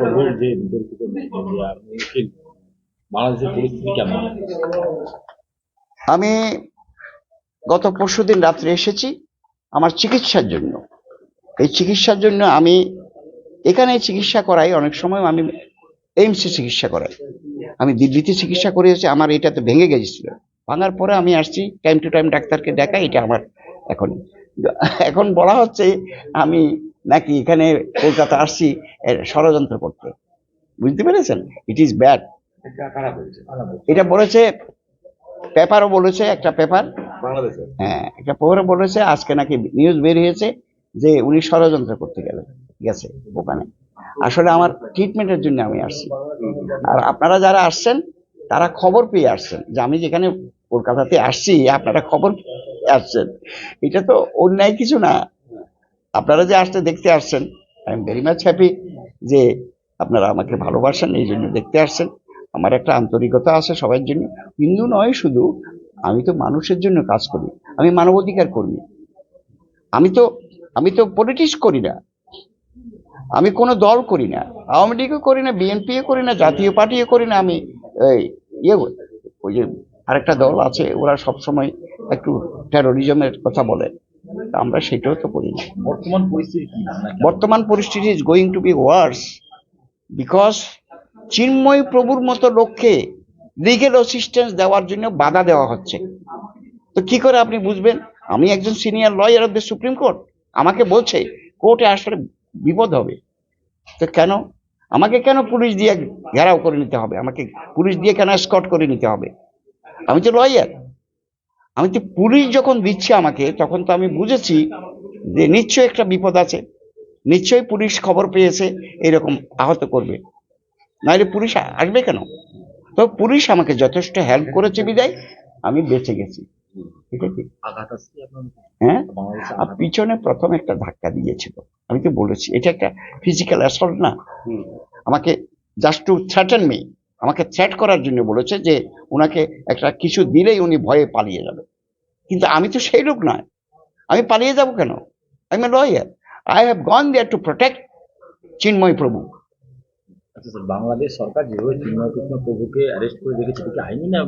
প্রভুর যে বিতর্কিত বাংলাদেশের পরিস্থিতি কেমন? আমি গত পরশুদিন রাত্রে এসেছি আমার চিকিৎসার জন্য। এই চিকিৎসার জন্য আমি এখানে চিকিৎসা করাই, অনেক সময় আমি এইমসে চিকিৎসা করাই। আমি দিল্লিতে চিকিৎসা করেছি আমার এটা তো ভেঙে গেছিল। ভাঙার পরে আমি আসছি টাইম টু টাইম ডাক্তারকে দেখাই, এটা আমার এখন। এখন বলা হচ্ছে আমি নাকি এখানে কলকাতা আসছি ষড়যন্ত্র করতে। বুঝতে পেরেছেন? ইট ইজ ব্যাড এটা এটা বলেছে পেপারও বলেছে একটা পেপার। হ্যাঁ একটা পেপারও বলেছে আজকে নাকি নিউজ বের হয়েছে যে উনি ষড়যন্ত্র করতে গেলেন গেছে ওখানে আসলে আমার ট্রিটমেন্টের জন্য আমি আসছি। আর আপনারা যারা আসছেন তারা খবর পেয়ে আসছেন যে আমি যেখানে কলকাতাতে আসছি আপনারা খবর আসছেন। এটা তো অন্যায় কিছু না। আপনারা যে আসতে দেখতে আসছেন I am very much happy যে আপনারা আমাকে ভালোবাসেন, এই জন্য দেখতে আসছেন। আমার একটা আন্তরিকতা আছে সবার জন্য। হিন্দু নয় শুধু, আমি তো মানুষের জন্য কাজ করি। আমি মানবাধিকার কর্মী। আমি তো আমি তো পলিটিক্স করি না। আমি কোনো দল করি না। আওয়ামী লীগও করি না, বিএনপিও করি না, জাতীয় পার্টিও করি না, আমি ইয়ে ওই যে আরেকটা দল আছে, ওরা সবসময় একটু টেরোরিজমের কথা বলে। আমরা সেটাও তো করি না। বর্তমান পরিস্থিতি মানে বর্তমান পরিস্থিতি is going to be worse because Chinmoy প্রভুর মতো লোককে লিগেল অ্যাসিস্ট্যান্স দেওয়ার জন্য বাধা দেওয়া হচ্ছে। তো কি করে আপনি বুঝবেন? আমি একজন senior lawyer of the supreme court আমাকে বলছে কোর্টে আসলে বিপদ হবে। তো কেন? আমাকে কেন পুলিশ দিয়ে ঘেরাও করে নিতে হবে? আমাকে পুলিশ দিয়ে কেন স্কট করে নিতে হবে? আমি তো লয়ার আমি তো পুলিশ যখন দিচ্ছে আমাকে তখন তো আমি বুঝেছি যে নিশ্চয়ই একটা বিপদ আছে। নিশ্চয়ই পুলিশ খবর পেয়েছে এরকম আহত করবে। নাহলে পুলিশ আসবে কেন? তো পুলিশ আমাকে যথেষ্ট হেল্প করেছে বিদায় আমি বেঁচে গেছি। ঠিক আছে? হ্যাঁ? আর পিছনে প্রথম একটা ধাক্কা দিয়েছিল। আমি তো বলেছি এটা একটা ফিজিক্যাল অ্যাসল্ট না। আমাকে জাস্ট টু থ্রেটেন মি আমাকে থ্রেট করার জন্য বলেছে যে ওনাকে একটা কিছু দিলেই উনি ভয়ে পালিয়ে যাবে। কিন্তু আমি তো সেই লোক নয়। আমি পালিয়ে যাব কেন? I am lawyer I have gone there to protect Chinmoy Prabhu Bangladesh সরকার যেভাবে চিন্ময় কৃষ্ণ প্রভুকে অ্যারেস্ট করে রেখেছে এটা আইনি না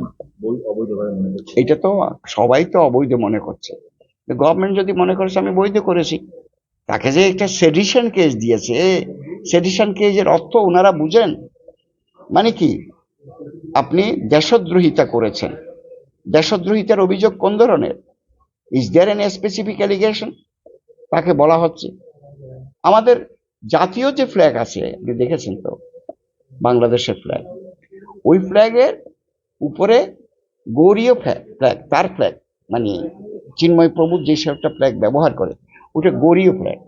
অবৈধভাবে মনে করছে? এটা তো সবাই তো অবৈধ মনে করছে। গভর্নমেন্ট যদি মনে করেছে আমি বৈধ করেছি। তাকে যে একটা সেডিশন কেস দিয়েছে সেডিশন কেসের অর্থ ওনারা বুঝেন? মানে কি? আপনি দেশদ্রোহিতা করেছেন। দেশদ্রোহিতার অভিযোগ কোন ধরনের? Is there an specific allegation তাকে বলা হচ্ছে। আমাদের জাতীয় যে ফ্ল্যাগ আছে, আপনি দেখেছেন তো? বাংলাদেশের ফ্ল্যাগ ওই ফ্ল্যাগের উপরে গৌরীয় ফ্ল্যাগ ফ্ল্যাগ তার ফ্ল্যাগ মানে চিন্ময় প্রভু যে একটা ফ্ল্যাগ ব্যবহার করে, ওটা গৌরীয় ফ্ল্যাগ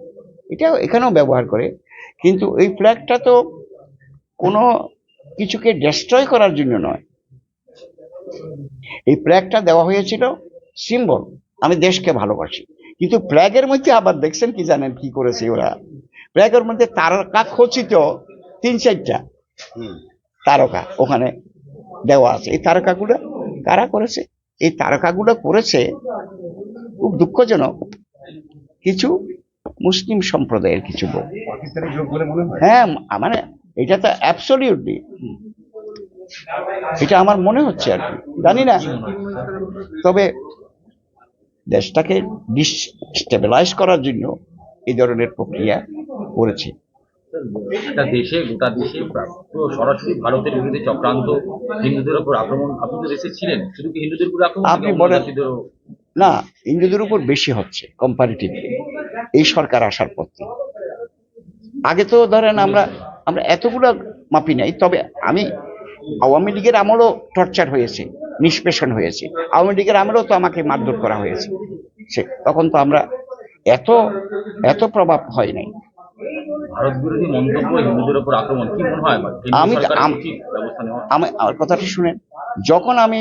এটা এখানেও ব্যবহার করে। কিন্তু এই ফ্ল্যাগটা তো কোনো কিছুকে ডেস্ট্রয় করার জন্য নয়। এই প্ল্যাগটা দেওয়া হয়েছিল সিম্বল আমি দেশকে ভালোবাসি। কিন্তু ফ্ল্যাগের মধ্যে আবার দেখছেন কি জানেন কি করেছে ওরা? ফ্ল্যাগের মধ্যে তারকা খচিত তিন চারটা তারকা ওখানে দেওয়া আছে। এই তারকাগুলো কারা করেছে? এই তারকাগুলো করেছে খুব দুঃখজনক কিছু মুসলিম সম্প্রদায়ের কিছু লোক। হ্যাঁ মানে এটা তো অ্যাবসলিউটলি এটা আমার মনে হচ্ছে আর কি। জানি না। তবে দেশটাকে ডিস্টেবিলাইজ করার জন্য এই ধরনের প্রক্রিয়া করেছে। দেশে গোটা দেশে সরাসরি ভারতের বিরুদ্ধে চক্রান্ত হিন্দুদের উপর আক্রমণ আপনি তো দেশে ছিলেন। শুধু কি হিন্দুদের উপর আক্রমণ আপনি বলেন। না হিন্দুদের উপর বেশি হচ্ছে কম্পারিটিভলি এই সরকার আসার পর থেকে। আগে তো ধরেন আমরা আমরা এতগুলো মাপি নাই তবে আমি আওয়ামী লীগের আমলও টর্চার হয়েছে নিষ্পেষণ হয়েছে। আওয়ামী লীগের আমলেও তো আমাকে মারধর করা হয়েছে। সে তখন তো আমরা এত এত প্রভাব হয় নাই। মনে আমি আমার কথাটা শুনেন যখন আমি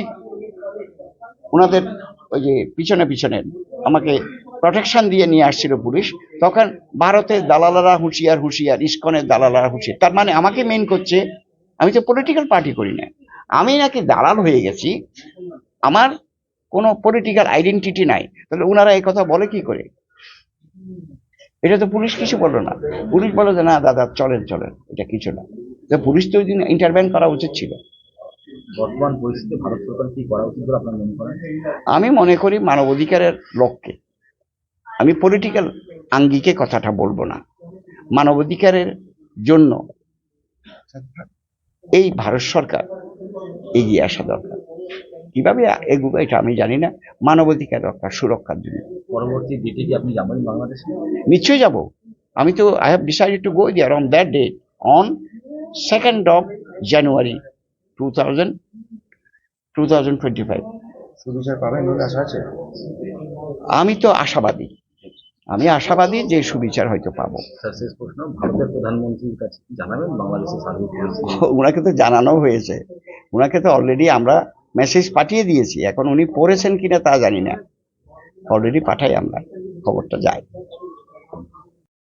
ওনাদের ওই যে পিছনে পিছনে আমাকে প্রোটেকশন দিয়ে নিয়ে আসছিল পুলিশ তখন ভারতের দালালারা হুঁশিয়ার হুঁশিয়ার ইস্কনের দালালারা হুঁশিয়ার। তার মানে আমাকে মেন করছে আমি তো পলিটিক্যাল পার্টি করি না। আমি নাকি দালাল হয়ে গেছি আমার কোনো পলিটিক্যাল আইডেন্টিটি নাই। তাহলে ওনারা এই কথা বলে কি করে? এটা তো পুলিশ কিছু বলল না। পুলিশ বলল যে না দাদা চলেন চলেন এটা কিছু না। তো পুলিশ তো ওই দিন ইন্টারভেন করা উচিত ছিল। বর্তমান ভারত সরকার কি করা উচিত বলে আপনার মনে করেন? আমি মনে করি মানবাধিকারের লক্ষ্যে। আমি পলিটিক্যাল আঙ্গিকে কথাটা বলব না। মানবাধিকারের জন্য এই ভারত সরকার এগিয়ে আসা দরকার। কীভাবে এগুলো এটা আমি জানি না। মানবাধিকার রক্ষা সুরক্ষার জন্য। পরবর্তী ডেটে কি আপনি যাবেন বাংলাদেশে? নিশ্চয়ই যাব। আমি তো I have decided to go there on that day on second of January two thousand two thousand twenty five সুবিচার পাবেন? আশা আছে? আমি তো আশাবাদী। আমি আশাবাদী যে সুবিচার হয়তো পাবো। ওনাকে তো জানানো হয়েছে। ওনাকে তো অলরেডি আমরা মেসেজ পাঠিয়ে দিয়েছি। এখন উনি পড়েছেন কিনা তা জানি না। অলরেডি পাঠাই আমরা। খবরটা যায়।